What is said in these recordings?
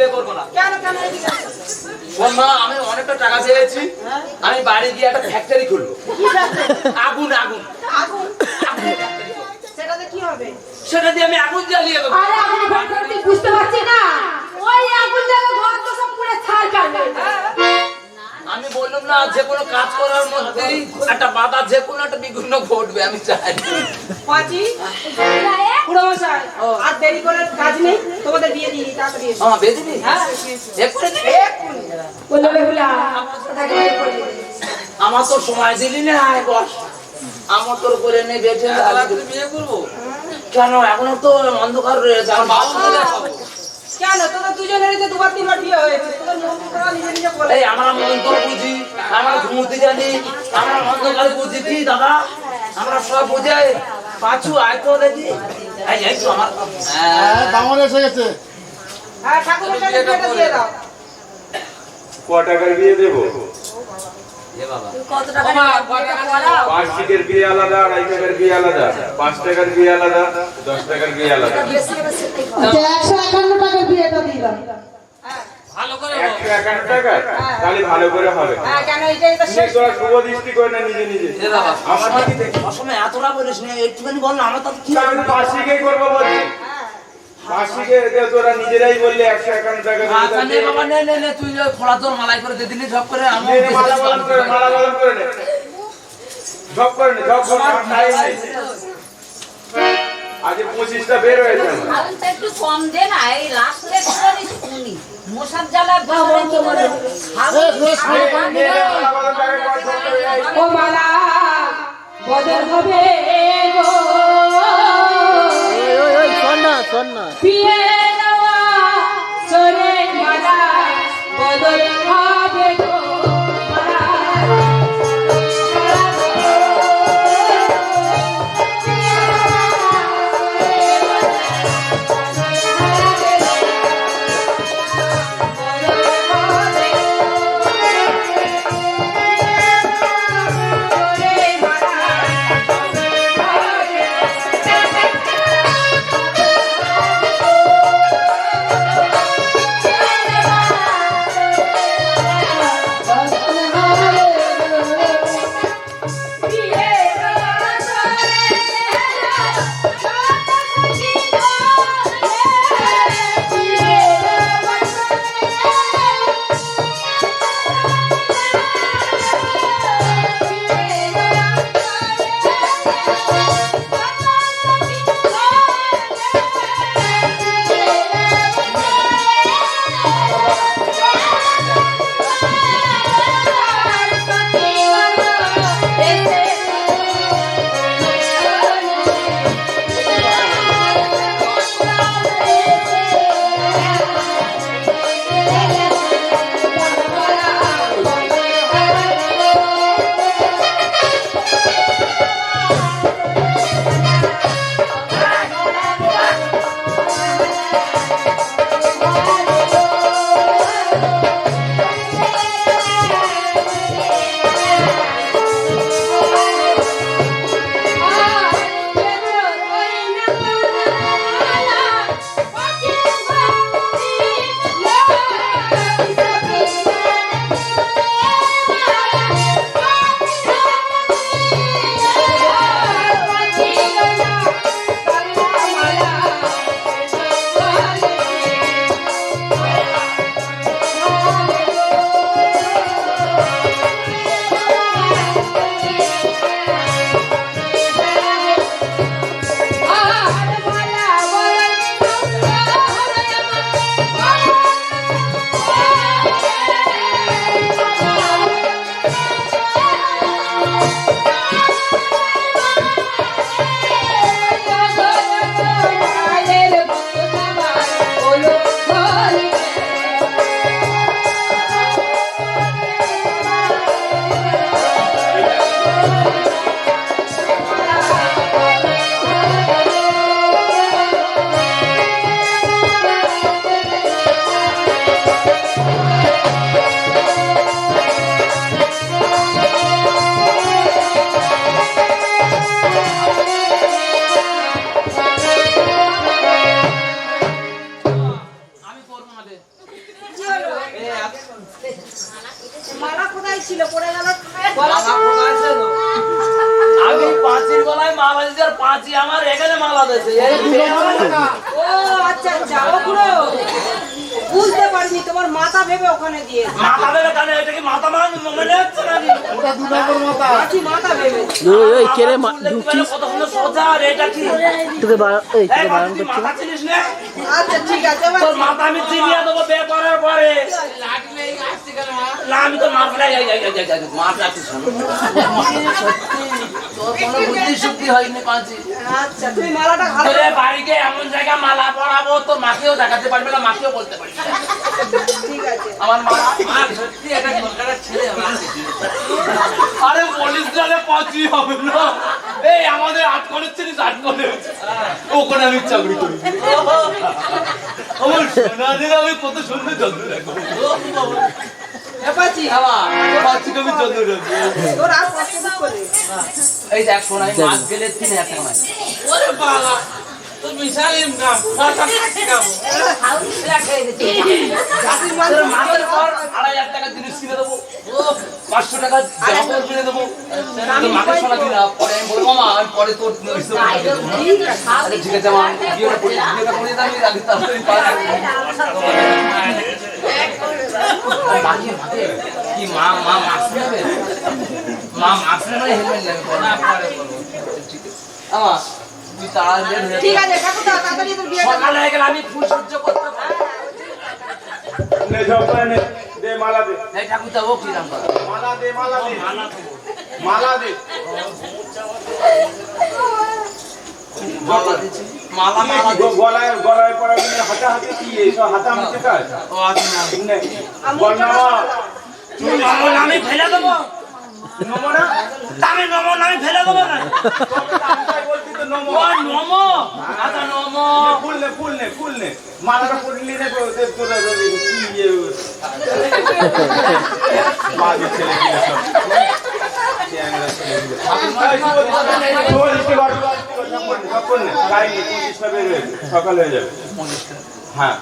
বিয়ে করব না। কেন কেন এদিকে আসো? শোন মা আমি অনেকটা টাকা পেয়েছি হ্যাঁ? আমি বাড়ি গিয়ে একটা ফ্যাক্টরি খুলবো। আগুন আগুন। আগুন? আগুন factory করব। সেটাতে কি হবে? সেটা দিয়ে আমি আগুন জ্বালিয়ে দেবো। আরে আগুন বুঝতে পারছি না। ওই আগুন জ্বালিয়ে ঘর তো সব পুড়ে ছাড় করবে আমি বললাম না যে কোনো কাজ করার মধ্যে একটা বাধা যে কোনো একটা বিঘ্ন ঘটবে আমি চাই। পাঁচি পুরো মশাই আর দেরি করে কাজ নেই তোমাদের বিয়ে দিয়ে তাড়াতাড়ি হ্যাঁ এক্ষুনি দিবি? এক্ষুনি। বলল দিই। আমার তো সময় দিলি না আয় বস। আমার তোর করে নেই বিয়ে করব? কেন? এখনও তো অন্ধকার রয়েছে। আমার বাবা। কেন? তোদের দুজনেরই তো দুবার তিনবার বিয়ে হয়েছে। তোদের মন তোরা নিজে নিজে বলে। এই আমরা মন্ত্র বুঝি। আমরা ঘুমোতে জানি। আমরা অন্ধকারে বুঝি। কি দাদা? আমরা সব বুঝাই পাঁচু আয় তো দেখি। এই এই তো আমার হ্যাঁ, বামন এসে গেছে। হ্যাঁ ঠাকুরের সাথে দিয়ে দাও। ক টাকার বিয়ে দেবো? এ বাবা। কত টাকা করাও বার্ষিকের বিয়ে আলাদা আড়াই টাকার বিয়ে আলাদা পাঁচ টাকার বিয়ে আলাদা দশ টাকার বিয়ে আলাদা। বেশি বেশি। একশো একান্ন টাকার বিয়েটা দিলাম। হ্যাঁ। ভালো করে একশো একান্ন টাকা? তাহলে ভালো করে হবে। হ্যাঁ কেন এটাই তো নিজে শেষ? তোরা শুভ দৃষ্টি করে না নিজে নিজে। এ আমার দিকে এতটা বলিস না একটুখানি বল না আমার তো কি আমি তো বার্ষিকেই করব বলছি। বার্ষিকে যে তোরা নিজেরাই বললে একশো একান্ন টাকা দেবো, আচ্ছা নে বাবা নে নে নে তুই ওই ফোড়া তোর মালাই করে দিয়ে দিলি ঝপ করে মালা বদল করে মালা বদল করে নে ঝপ করে নে ঝপ করে টাইম নেই। আজকে পঁচিশটা বের হয়েছে আমার। একটু কম দে না এই লাস্টে করে শুনি মশার জ্বালা কি করে কর, করে। ও মালা বদল হবে গো বিয়ে দেওয়া চলে মালা বদল হবে আমার এখানে মালা দিয়েছে। না। ও আচ্ছা আচ্ছা ওগুলো বুঝতে পারিনি তোমার মাথা ভেবে ওখানে দিয়ে মাথা ভেবে কানে এটা কি মাথা মান মনে হচ্ছে নাকি? আছি মাথা। ভেবে। ওই কেড়ে মা- দেখতে কত সুন্দর সোজা আর এটা কি? তোকে বা- এই তোকে বারণ মাথা- মাথা চিনিস না? আচ্ছা ঠিক আছে তোর মাথা আমি চিনিয়ে দেবো করার পরে। না আমি তো মাথা মাথা আচ্ছা এমন জায়গা মালা তোর মাকেও দেখাতে পারবে না মাকেও বলতে পারবে না। ঠিক আছে। আমার মা সত্যি কলকাতার ছেলে আরে বলিস রে পাঁচই হবে না। এই আমাদের আট করে চিনিস আট করে ওখানে আমি চাকরি করি আমার সোনাদের আমি কত সুন্দর যত্ন রাখব এই দেখ আমি মাছ গেলে তিন হাজার টাকা মাইনে। ওরে বাবা তো বিশাল ইনকাম হাউসটা খেয়ে গেছে চাষির মাল তোর মাসের পর আড়াই হাজার টাকা জিনিস কিনে দেবো পাঁচশো টাকা কিনে দেবো মাকে শোনা পরে মা আমি তোর ঠিক কি মা মা মাছ তুই তাড়াতাড়ি ঠিক আছে ঠাকুর তাড়াতাড়ি তোর বিয়ে সকাল হয়ে গেলে আমি ফুল সহ্য করতে পারি নে যাও নে দে মালা দে এই ঠাকুর তা ও কি দাম করে মালা দে মালা দে। মালা দে। মালা দিচ্ছি মালা মালা গলায় গলায় পড়া হাতাহাতি কি এইসব হাতাহাতি কাজ ও আছে না নে বল নামা তুমি নমন আমি ফেলে দেবো। নমো না আমি দেবো না। আমি নমো নম। ফুল নে ফুল নে ফুল নে মালাটা পড়লি নে তোরা কি ইয়ে বাজে ছেলে কি সব সকাল হয়ে যাবে। হ্যাঁ।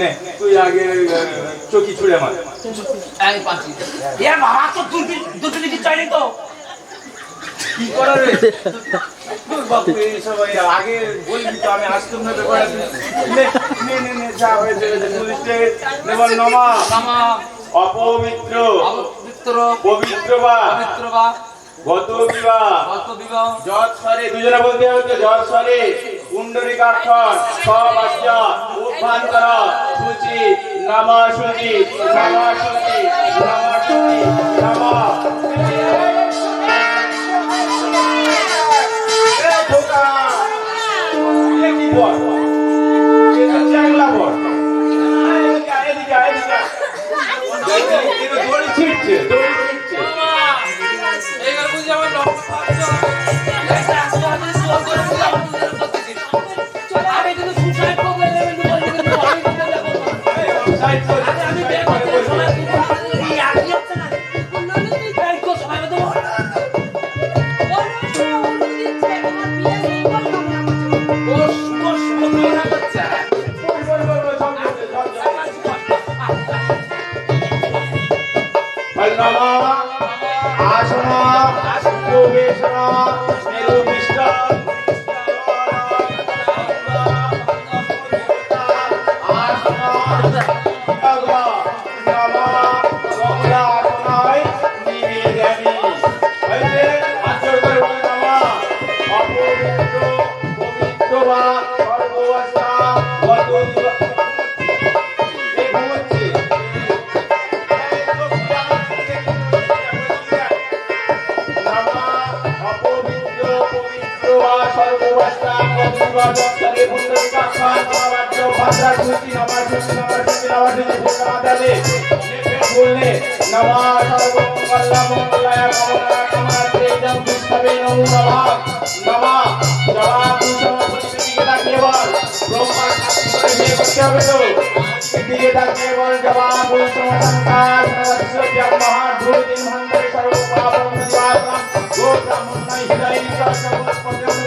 নে তুই আগে চকি ছুঁড়ে মার। এই পাঁচি। এ বাবা তো দুটি দুটি লিখি চাইনি তো। কি করা বাপু এইসব এই আগে বলবি তো আমি আসতাম না ব্যাপারে। নে নে নে নে যা হয়েছে হয়েছে পুলিশে নেবল নমা। নামা। অপবিত্র। পবিত্র পবিত্র বা? পবিত্র বা? গত বিবাহ। কত বিবাহ। যৎ স্বরে দুজনে বলতে হবে যৎ স্বরে কুণ্ডলিকাক্ষর সবাচ্য উদ্ভান্তর সূচি নাম সূচি নাম সূচি নাম সূচি নাম। এই ব্রহ্মার শাস্তি করে বিয়ে করতে হবে তো দিকে তাকিয়ে বল জবা কুসুম সংকার সরস্বতী মহাধুরদিন মন্ত্রে সর্বপাপম নিবাসম গো ব্রাহ্মণ হৃদয় নিকট পর্যন্ত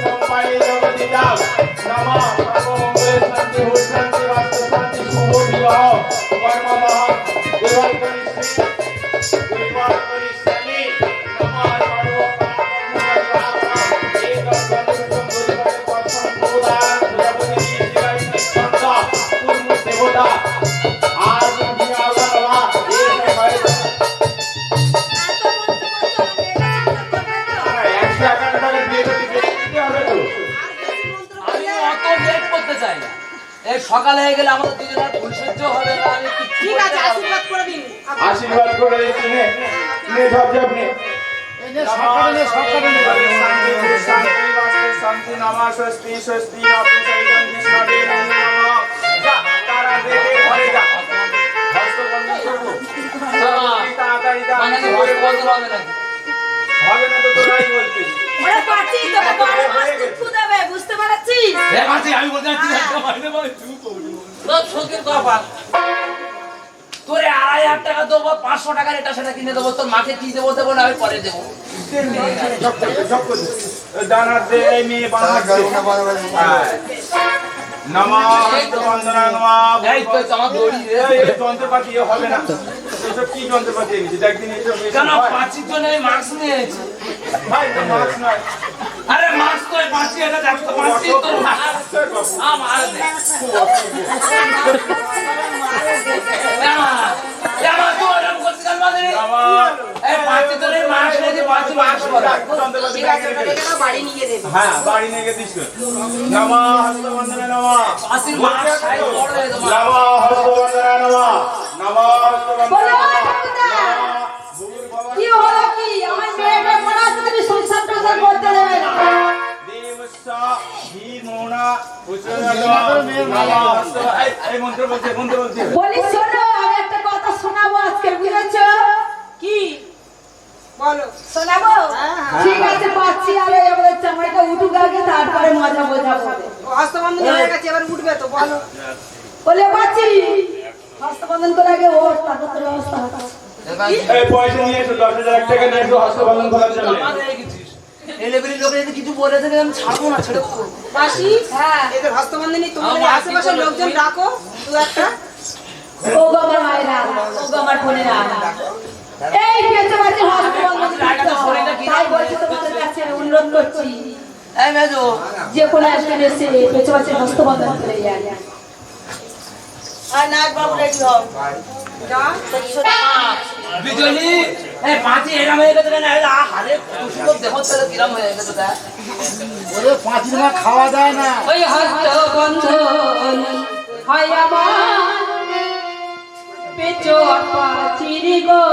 এই সকাল হয়ে গেলে আমাদের দুজনের ভুল সহ্য হবে না আমি ঠিক আছে আশীর্বাদ করে দিন আশীর্বাদ করে দিচ্ছি নে নে ঝপঝপ নে শান্তি শান্তি বাস্তু শান্তি নমঃ স্বস্তি স্বস্তি নপুংসৈকং কৃষ্ণদে নমো নমঃ যা তারা দেখে ঘরে যা হস্তবন্ধন করব তাড়াতাড়ি যা মানে কি বলে বদল হবে হবে না তো তোরাই বলছিস ওরে পাচ্ছি তোকে বড় মাছ কুকু দেবে বুঝতে পারছিস? এ মাঝি আমি বলতে চাচ্ছি না, মাইনে মাইনে তুই করবি। তোর শোকের কপাল। তোরে আড়াই হাজার টাকা দেবো পাঁচশো টাকার এটা সেটা কিনে দেবো তোর মাকে কি দেবো দেবো না আমি পরে দেবো। নমঃ হস্তবন্ধনা নমঃ। এই তো আমার দড়ি। রে। যন্ত্রপাতি হবে না। এসব কি যন্ত্রপাতি এনেছি? একদিন এসব কেন? পাঁচির জন্য মাস্ক নিয়েছি ভাই মাস্ক নয়। আরে মাস্ক তো পাঁচি এটা দেখ পাঁচি তোর মার আমার দে আমার তো বাড়ি নিয়ে দেবে হ্যাঁ বাড়ি নিয়ে গিয়ে দিস নমঃ হস্তবন্ধনা নমঃ। পাঁচির মাস্ক সাইজ বড় তোমার নমঃ হস্তবন্ধনা নমঃ। নমঃ হস্তবন্ধনা ঠাকুরদা, গুরুর বাবা কি হলো কি? আমার মেয়েটা পড়া তুমি সংসার টংসার করতে দেবে না। দেবস্য ধীমোনা উচ্চরণ নমঃ হস্ত এই এই মন্ত্র বলছে মন্ত্র বলছে বলি শোনো আমি একটা কথা শোনাবো আজকে বুঝেছ কি বলো। শোনাবো? ঠিক আছে পাচ্ছি আর এবারে চামড়াটা উঠুক আগে তারপরে মজা বোঝাবো। হস্তবন্ধন হয়ে গেছে এবার উঠবে তো বলো। বলে পাচ্ছি। হস্তবন্ধন করে আগে ওর তারপর তোর ব্যবস্থা পয়সা নিয়ে এসো দশ হাজার টাকা নিয়ে এসো হস্তবন্ধন করার জন্য। আমার গেছিস। এই লেভেলের লোকে যদি কিছু বলে থাকে আমি ছাড়বো না ছেড়ে দেবো। মাসি? হ্যাঁ। এদের হস্তবন্ধনী তোমাদের আশেপাশের লোকজন ডাকো দু একটা। ও গো আমার মায়েরা ও গো আমার বোনেরা। এই পেঁচে বাজে? হস্তবন্ধন তাই বলছি তোমাদের কাছে অনুরোধ করছি। এই মেজো। যে কোনো একজন এসে পেঁচে বাজে হস্তবন্ধন করে যায় আর নাচ বাবু রেডি হও। বিজলি এই পাঁচি এরম হয়ে গেছে কেন? হারে সুন্দর দেহ তাহলে কিরম হয়ে গেছে তা। ওই হস্তবন্ধন হয় আমার পেঁচো পাচিরি গো।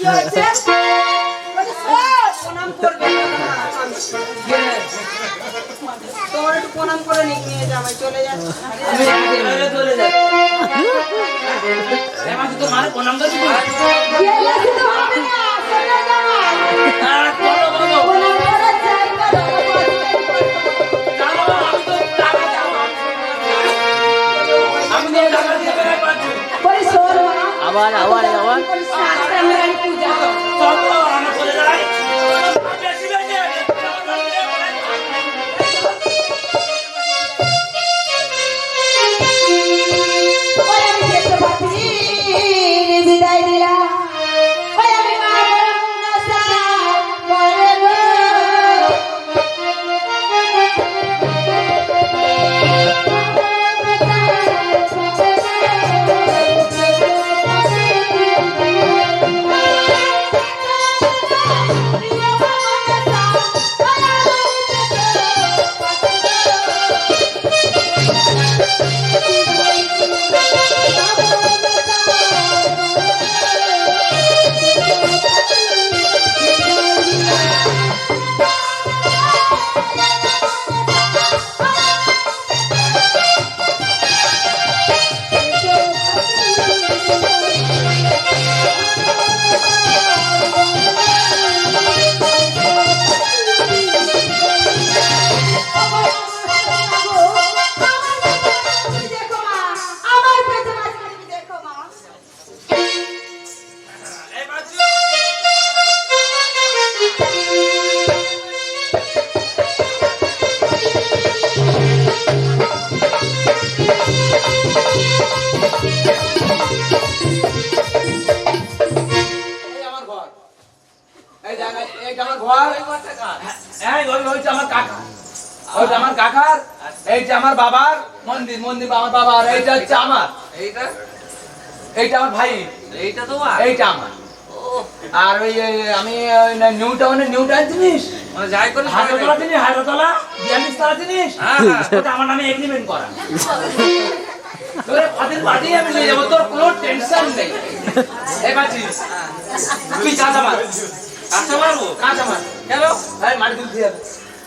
কি প্রণাম করবে তোমার। একটু প্রণাম করে নিয়ে যাবে চলে যাচ্ছে। চলে যাচ্ছে তোমার প্রণাম করছি আবার আবার আবার। ওইটা আমার কাকার এইটা আমার বাবার মন্দির মন্দির আমার বাবার এইটা হচ্ছে আমার। এইটা? এইটা আমার ভাই। এইটা তোমার? এইটা আমার। আর ওই ওই আমি নিউ টাউনের নিউ টাউন জিনিস? মানে যাই করে হাজারতলা জিনিস হাজারতলা বিয়াল্লিশ তলা জিনিস? হ্যাঁ, হ্যাঁ। ওটা আমার নামে এগ্রিমেন্ট করা। তোরে কদিন বাদেই আমি নিয়ে যাব তোর কোনো টেনশন নেই। এই বাজি তুই কাঁচা মার কাছে মারবো কাঁচা মার কেন? এই মাটি তুলতে যাবে।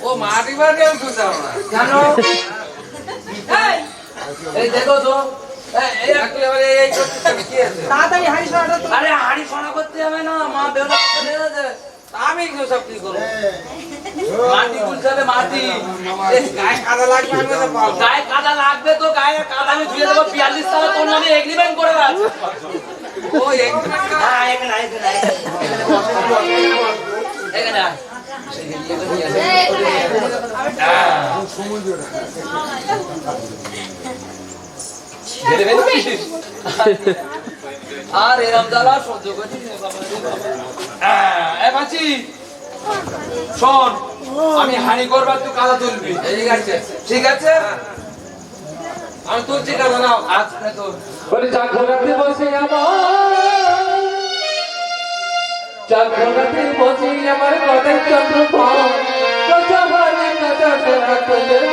ও মাটি মাটি আমি তুলতে পারব না। কেন এই, দেখো তো তো। আমি সব কি করব? মাটি তুলতে মাটি। গায়ে কাদা লাগবে আমি তো গায়ে কাদা লাগবে তো গায়ে কাদা আমি ধুয়ে দেবো বিয়াল্লিশ তলা তোর নামে এগ্রিমেন্ট করে আছে ও একদিন হ্যাঁ এখানে এখানে আর এরম সহ্য। হ্যাঁ, শোন আমি হানি করবার তুই কাদা তুলবি ঠিক আছে ঠিক আছে আমি তুলছি কাদা নাও আজকে তোর বলে চাকরাতে বসে আমার চাকরাতে বসে আমার কথা চন্দ্র পাও কথা মানে কথা কথা